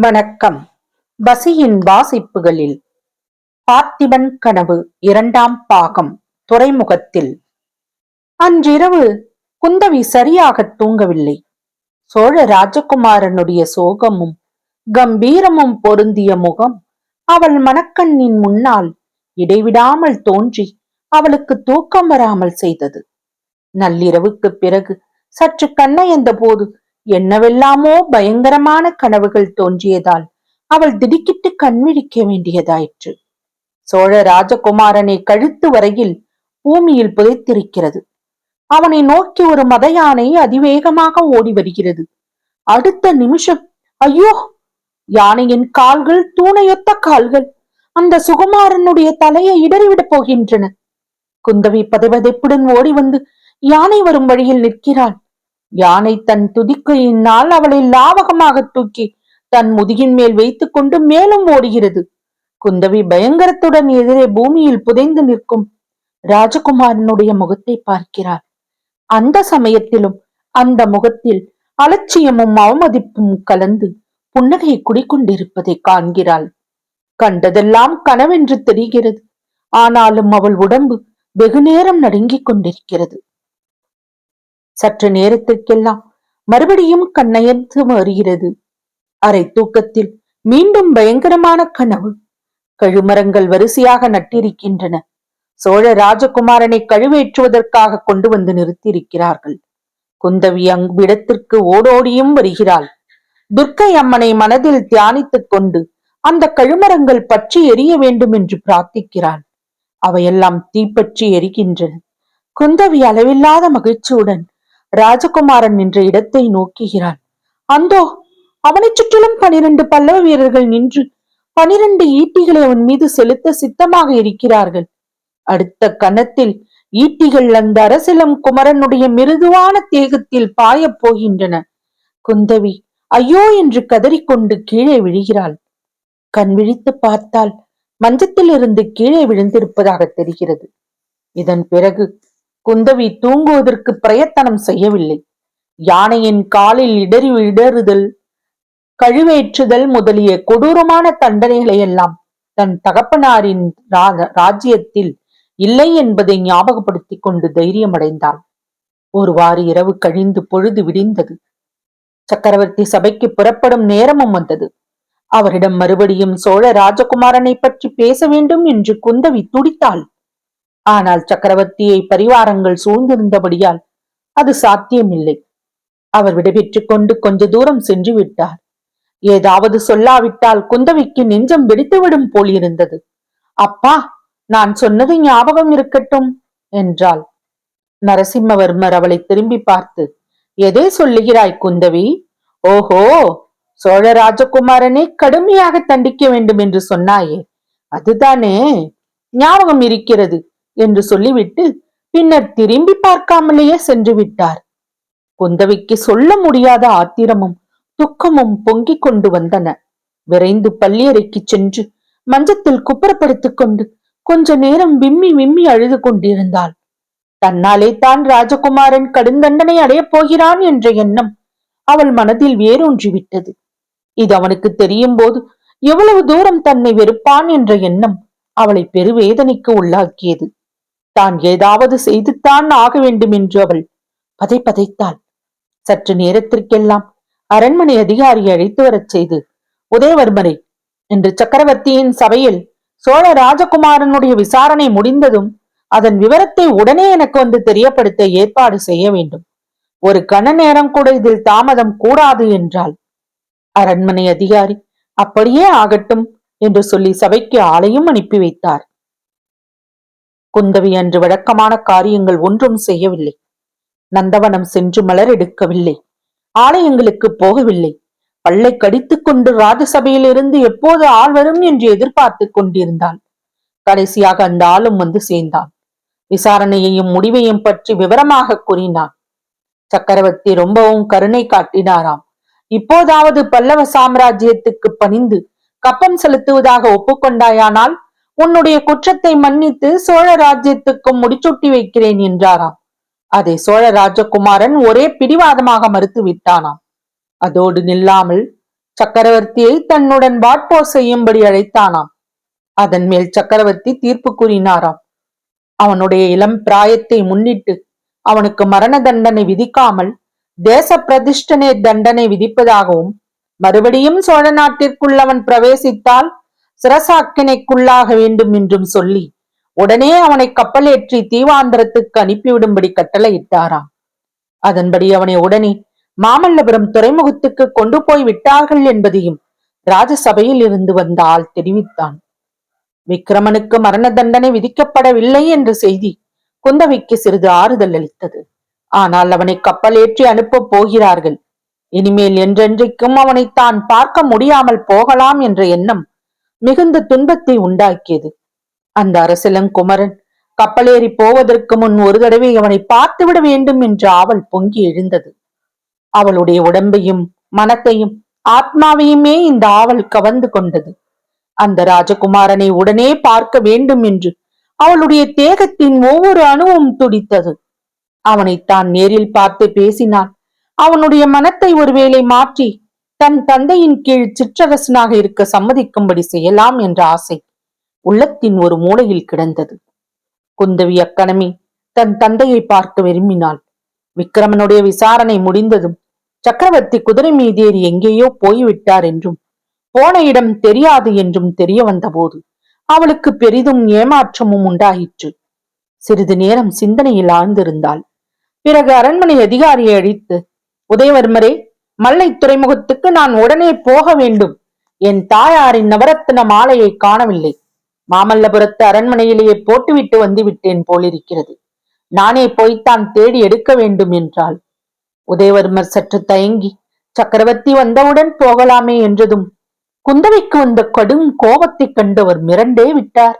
வணக்கம். பசியின் வாசிப்புகளில். பார்த்திபன் கனவு இரண்டாம் பாகம் துறைமுகத்தில். அன்றிரவு குந்தவி சரியாக தூங்கவில்லை. சோழ ராஜகுமாரனுடைய சோகமும் கம்பீரமும் பொருந்திய முகம் அவள் மணக்கண்ணின் முன்னால் இடைவிடாமல் தோன்றி அவளுக்கு தூக்கம் வராமல் செய்தது. நள்ளிரவுக்குப் பிறகு சற்று கண்ணயந்த போது என்னவெல்லாமோ பயங்கரமான கனவுகள் தோன்றியதால் அவள் திடுக்கிட்டு கண்விழிக்க வேண்டியதாயிற்று. சோழ ராஜகுமாரனை கழுத்து வரையில் பூமியில் புதைத்திருக்கிறது. அவனை நோக்கி ஒரு மத யானை அதிவேகமாக ஓடி வருகிறது. அடுத்த நிமிஷம் ஐயோ! யானையின் கால்கள் தூணையொத்த கால்கள் அந்த சுகுமாரனுடைய தலையை இடறிவிடப் போகின்றன. குந்தவி பதைபதைப்புடன் ஓடி வந்து யானை வரும் வழியில் நிற்கிறாள். யானை தன் துதிக்கையினால் அவளை லாவகமாக தூக்கி தன் முதுகின் மேல் வைத்துக் கொண்டு மேலும் ஓடுகிறது. குந்தவி பயங்கரத்துடன் எதிரே பூமியில் புதைந்து நிற்கும் ராஜகுமாரனுடைய முகத்தை பார்க்கிறாள். அந்த சமயத்திலும் அந்த முகத்தில் அலட்சியமும் அவமதிப்பும் கலந்து புன்னகை குடிக்கொண்டிருப்பதை காண்கிறாள். கண்டதெல்லாம் கனவென்று தெரிகிறது. ஆனாலும் அவள் உடம்பு வெகுநேரம் நடுங்கிக் கொண்டிருக்கிறது. சற்று நேரத்திற்கெல்லாம் மறுபடியும் கண்ணயர்ந்து மாறுகிறது அரை தூக்கத்தில் மீண்டும் பயங்கரமான கனவு. கழுமரங்கள் வரிசையாக நட்டிருக்கின்றன. சோழ ராஜகுமாரனை கழுவேற்றுவதற்காக கொண்டு வந்து நிறுத்தியிருக்கிறார்கள். குந்தவி அவ்விடத்திற்கு ஓடோடியும் வருகிறாள். துர்க்கை அம்மனை மனதில் தியானித்துக் கொண்டு அந்த கழுமரங்கள் பற்றி எரிய வேண்டும் என்று பிரார்த்திக்கிறாள். அவையெல்லாம் தீப்பற்றி எரிகின்றன. குந்தவி அளவில்லாத மகிழ்ச்சியுடன் ராஜகுமாரன் நின்ற இடத்தை நோக்குகிறான். அந்தோ அவனைச் சுற்றிலும் பனிரெண்டு பல்லவ வீரர்கள் நின்று பனிரெண்டு ஈட்டிகளை அவன் மீது செலுத்த சித்தமாக இருக்கிறார்கள். அடுத்த கணத்தில் ஈட்டிகள் அந்த அரசிலம் குமரனுடைய மிருதுவான தேகத்தில் பாயப் போகின்றன. குந்தவி ஐயோ என்று கதறிக்கொண்டு கீழே விழுகிறாள். கண் விழித்து பார்த்தால் மஞ்சத்தில் இருந்து கீழே விழுந்திருப்பதாக தெரிகிறது. இதன் பிறகு குந்தவி தூங்குவதற்கு பிரயத்தனம் செய்யவில்லை. யானையின் காலில் இடறி இடறுதல் கழுவேற்றுதல் முதலிய கொடூரமான தண்டனைகளை எல்லாம் தன் தகப்பனாரின் ராஜ்யத்தில் இல்லை என்பதை ஞாபகப்படுத்தி கொண்டு தைரியமடைந்தாள். ஒருவாறு இரவு கழிந்து பொழுது விடிந்தது. சக்கரவர்த்தி சபைக்கு புறப்படும் நேரமும் வந்தது. அவரிடம் மறுபடியும் சோழ ராஜகுமாரனை பற்றி பேச வேண்டும் என்று குந்தவி துடித்தாள். ஆனால் சக்கரவர்த்தியை பரிவாரங்கள் சூழ்ந்திருந்தபடியால் அது சாத்தியமில்லை. அவர் விடைபெற்றுக் கொண்டு கொஞ்ச தூரம் சென்று விட்டார். ஏதாவது சொல்லாவிட்டால் குந்தவிக்கு நெஞ்சம் வெடித்துவிடும் போல் இருந்தது. அப்பா நான் சொன்னது ஞாபகம் இருக்கட்டும் என்றாள். நரசிம்மவர்மர் அவளை திரும்பி பார்த்து எதை சொல்லுகிறாய் குந்தவி? ஓஹோ சோழ ராஜகுமாரனை கடுமையாக தண்டிக்க வேண்டும் என்று சொன்னாயே. அதுதானே? ஞாபகம் இருக்கிறது. என்று சொல்லிவிட்டு பின்னர் திரும்பி பார்க்காமலேயே சென்று விட்டார். குந்தவிக்கு சொல்ல முடியாத ஆத்திரமும் துக்கமும் பொங்கிக் கொண்டு வந்தன. விரைந்து பள்ளியறைக்கு சென்று மஞ்சத்தில் குப்புறப்படுத்திக் கொண்டு கொஞ்ச நேரம் விம்மி விம்மி அழுது கொண்டிருந்தாள். தன்னாலே தான் ராஜகுமாரன் கடும் தண்டனை அடையப் போகிறான் என்ற எண்ணம் அவள் மனதில் வேரூன்றிவிட்டது. இது அவனுக்கு தெரியும் போது எவ்வளவு தூரம் தன்னை வெறுப்பான் என்ற எண்ணம் அவளை பெருவேதனைக்கு உள்ளாக்கியது. தான் ஏதாவது செய்துத்தான் ஆக வேண்டும் என்று அவள் பதை பதைத்தாள். சற்று நேரத்திற்கெல்லாம் அரண்மனை அதிகாரி அழைத்து வரச் செய்து உதயவர்மரை! என்று சக்கரவர்த்தியின் சபையில் சோழ ராஜகுமாரனுடைய விசாரணை முடிந்ததும் அதன் விவரத்தை உடனே எனக்கு வந்து தெரியப்படுத்த ஏற்பாடு செய்ய வேண்டும். ஒரு கண நேரம் கூட இதில் தாமதம் கூடாது என்றாள். அரண்மனை அதிகாரி அப்படியே ஆகட்டும் என்று சொல்லி சபைக்கு ஆளையும் அனுப்பி வைத்தார். குந்தவி அன்று வழக்கமான காரியங்கள் ஒன்றும் செய்யவில்லை. நந்தவனம் சென்று மலர் எடுக்கவில்லை. ஆலயங்களுக்கு போகவில்லை. பல்லை கடித்துக் கொண்டு ராஜசபையில் இருந்து எப்போது ஆள் வரும் என்று எதிர்பார்த்து கொண்டிருந்தாள். கடைசியாக அந்த ஆளும் வந்து சேர்ந்தான். விசாரணையையும் முடிவையும் பற்றி விவரமாக கூறினான். சக்கரவர்த்தி ரொம்பவும் கருணை காட்டினாராம். இப்போதாவது பல்லவ சாம்ராஜ்யத்துக்கு பணிந்து கப்பம் செலுத்துவதாக ஒப்புக்கொண்டாயானால் உன்னுடைய குற்றத்தை மன்னித்து சோழ ராஜ்யத்துக்கும் முடிச்சொட்டி வைக்கிறேன் என்றாராம். அதை சோழ ராஜகுமாரன் ஒரே பிடிவாதமாக மறுத்து விட்டானாம். அதோடு நில்லாமல் சக்கரவர்த்தியை தன்னுடன் வாட்போர் செய்யும்படி அழைத்தானாம். அதன் மேல் சக்கரவர்த்தி தீர்ப்பு கூறினாராம். அவனுடைய இளம் பிராயத்தை முன்னிட்டு அவனுக்கு மரண தண்டனை விதிக்காமல் தேச பிரதிஷ்டனை தண்டனை விதிப்பதாகவும் மறுபடியும் சோழ நாட்டிற்குள் அவன் பிரவேசித்தால் சிரசாக்கினைக்குள்ளாக வேண்டும் என்றும் சொல்லி உடனே அவனை கப்பலேற்றி தீவாந்திரத்துக்கு அனுப்பிவிடும்படி கட்டளையிட்டாராம். அதன்படி அவனை உடனே மாமல்லபுரம் துறைமுகத்துக்கு கொண்டு போய் விட்டார்கள் என்பதையும் ராஜசபையில் இருந்து வந்த ஆள் தெரிவித்தான். விக்ரமனுக்கு மரண தண்டனை விதிக்கப்படவில்லை என்ற செய்தி குந்தவிக்கு சிறிது ஆறுதல் அளித்தது. ஆனால் அவனை கப்பலேற்றி அனுப்பப் போகிறார்கள். இனிமேல் என்றென்றைக்கும் அவனை தான் பார்க்க முடியாமல் போகலாம் என்ற எண்ணம் மிகுந்த துன்பத்தை உண்டாக்கியது. அந்த அரசலங்குமரன் கப்பலேறி போவதற்கு முன் ஒரு தடவை அவனை பார்த்துவிட வேண்டும் என்ற ஆவல் பொங்கி எழுந்தது. அவளுடைய உடம்பையும் மனத்தையும் ஆத்மாவையுமே இந்த ஆவல் கவர்ந்து கொண்டது. அந்த ராஜகுமாரனை உடனே பார்க்க வேண்டும் என்று அவளுடைய தேகத்தின் ஒவ்வொரு அணுவும் துடித்தது. அவனை தான் நேரில் பார்த்து பேசினான். அவனுடைய மனத்தை ஒருவேளை மாற்றி தன் தந்தையின் கீழ் சிற்றரசனாக இருக்க சம்மதிக்கும்படி செய்யலாம் என்ற ஆசை உள்ளத்தின் ஒரு மூலையில் கிடந்தது. குந்தவி அக்கணமே தன் தந்தையை பார்க்க விரும்பினாள். விக்ரமனுடைய விசாரணை முடிந்ததும் சக்கரவர்த்தி குதிரை மீதேறி எங்கேயோ போய்விட்டார் என்றும் போன இடம் தெரியாது என்றும் தெரிய வந்தபோது அவளுக்கு பெரிதும் ஏமாற்றமும் உண்டாயிற்று. சிறிது நேரம் சிந்தனையில் ஆழ்ந்திருந்தாள். பிறகு அரண்மனை அதிகாரியை அழித்து உதயவர்மரே மல்லை துறைமுகத்துக்கு நான் உடனே போக வேண்டும். என் தாயாரின் நவரத்ன மாலையை காணவில்லை. மாமல்லபுரத்து அரண்மனையிலேயே போட்டுவிட்டு வந்து விட்டேன் போலிருக்கிறது. நானே போய்த்தான் தேடி எடுக்க வேண்டும் என்றாள். உதயவர்மர் சற்று தயங்கி சக்கரவர்த்தி வந்தவுடன் போகலாமே என்றதும் குந்தவிக்கு வந்த கடும் கோபத்தை கண்டவர் மிரண்டே விட்டார்.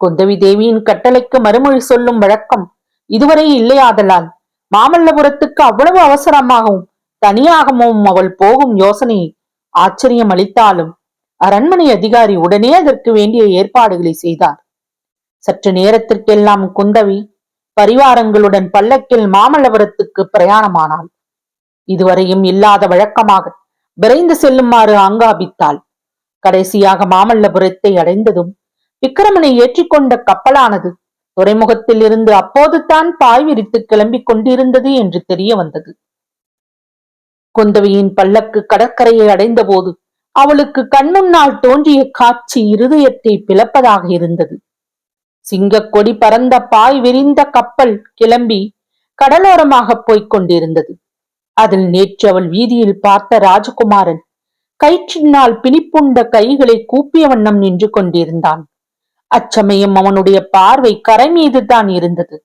குந்தவி தேவியின் கட்டளைக்கு மறுமொழி சொல்லும் வழக்கம் இதுவரை இல்லையாதலால் மாமல்லபுரத்துக்கு அவ்வளவு அவசரமாகவும் தனியாகவும் அவள் போகும் யோசனை ஆச்சரியம் அளித்தாலும் அரண்மனை அதிகாரி உடனே அதற்கு வேண்டிய ஏற்பாடுகளை செய்தார். சற்று நேரத்திற்கெல்லாம் குந்தவி பரிவாரங்களுடன் பல்லக்கில் மாமல்லபுரத்துக்கு பிரயாணமானாள். இதுவரையும் இல்லாத வழக்கமாக விரைந்து செல்லுமாறு ஆங்காபித்தாள். கடைசியாக மாமல்லபுரத்தை அடைந்ததும் விக்கிரமனை ஏற்றிக்கொண்ட கப்பலானது துறைமுகத்தில் இருந்து அப்போதுதான் பாய் விரித்து கிளம்பிக் கொண்டிருந்தது என்று தெரிய வந்தது. குந்தவியின் பல்லக்கு கடற்கரையை அடைந்தபோது அவளுக்கு கண்முன்னால் தோன்றிய காட்சி இருதயத்தை பிளப்பதாக இருந்தது. சிங்கக்கொடி பறந்த பாய் விரிந்த கப்பல் கிளம்பி கடலோரமாக போய்க் கொண்டிருந்தது. அதில் நேற்று அவள் வீதியில் பார்த்த ராஜகுமாரன் கயிற்றினால் பிணிப்புண்ட கைகளை கூப்பிய வண்ணம் நின்று கொண்டிருந்தான். அச்சமயம் அவனுடைய பார்வை கரை மீது தான் இருந்தது.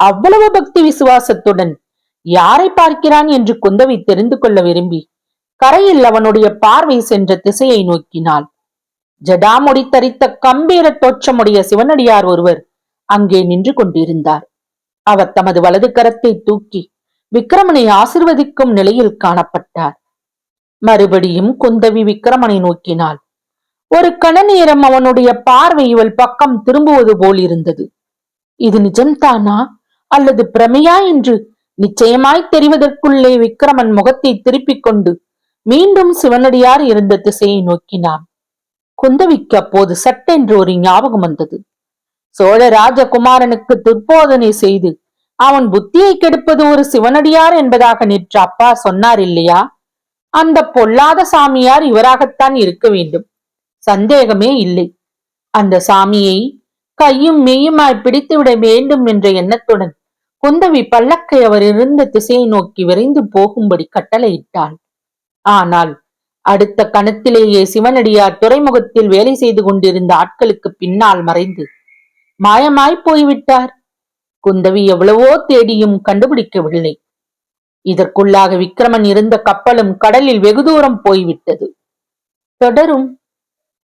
அவ்வளவு பக்தி விசுவாசத்துடன் யாரை பார்க்கிறான் என்று குந்தவை தெரிந்து கொள்ள விரும்பி கரையில் அவனுடைய பார்வை சென்ற திசையை நோக்கினாள். ஜடாமுடி தரித்த கம்பீர தோற்றமுடைய சிவனடியார் ஒருவர் அங்கே நின்று கொண்டிருந்தார். அவர் தமது வலது கரத்தை தூக்கி விக்கிரமனை ஆசிர்வதிக்கும் நிலையில் காணப்பட்டார். மறுபடியும் குந்தவி விக்கிரமனை நோக்கினாள். ஒரு கண நேரம் அவனுடைய பார்வை இவள் பக்கம் திரும்புவது போல் இருந்தது. இது நிஜம்தானா அல்லது பிரமையா என்று நிச்சயமாய் தெரிவதற்குள்ளே விக்கிரமன் முகத்தை திருப்பிக் கொண்டு மீண்டும் சிவனடியார் இருந்த திசையை நோக்கினான். குந்தவிக்கு அப்போது சட்டென்று ஒரு ஞாபகம் வந்தது. சோழ ராஜகுமாரனுக்கு துர்போதனை செய்து அவன் புத்தியை கெடுப்பது ஒரு சிவனடியார் என்பதாக நேற்று அப்பா சொன்னார் இல்லையா? அந்த பொல்லாத சாமியார் இவராகத்தான் இருக்க வேண்டும். சந்தேகமே இல்லை. அந்த சாமியை கையும் மெய்யுமாய் பிடித்துவிட வேண்டும் என்ற எண்ணத்துடன் குந்தவி பல்லக்கை அவர் இருந்த திசையை நோக்கி விரைந்து போகும்படி கட்டளையிட்டாள். ஆனால் அடுத்த கணத்திலேயே சிவனடியார் துறைமுகத்தில் வேலை செய்து கொண்டிருந்த ஆட்களுக்கு பின்னால் மறைந்து மாயமாய் போய்விட்டார். குந்தவி எவ்வளவோ தேடியும் கண்டுபிடிக்கவில்லை. இதற்குள்ளாக விக்ரமன் இருந்த கப்பலும் கடலில் வெகு தூரம் போய்விட்டது. தொடரும்.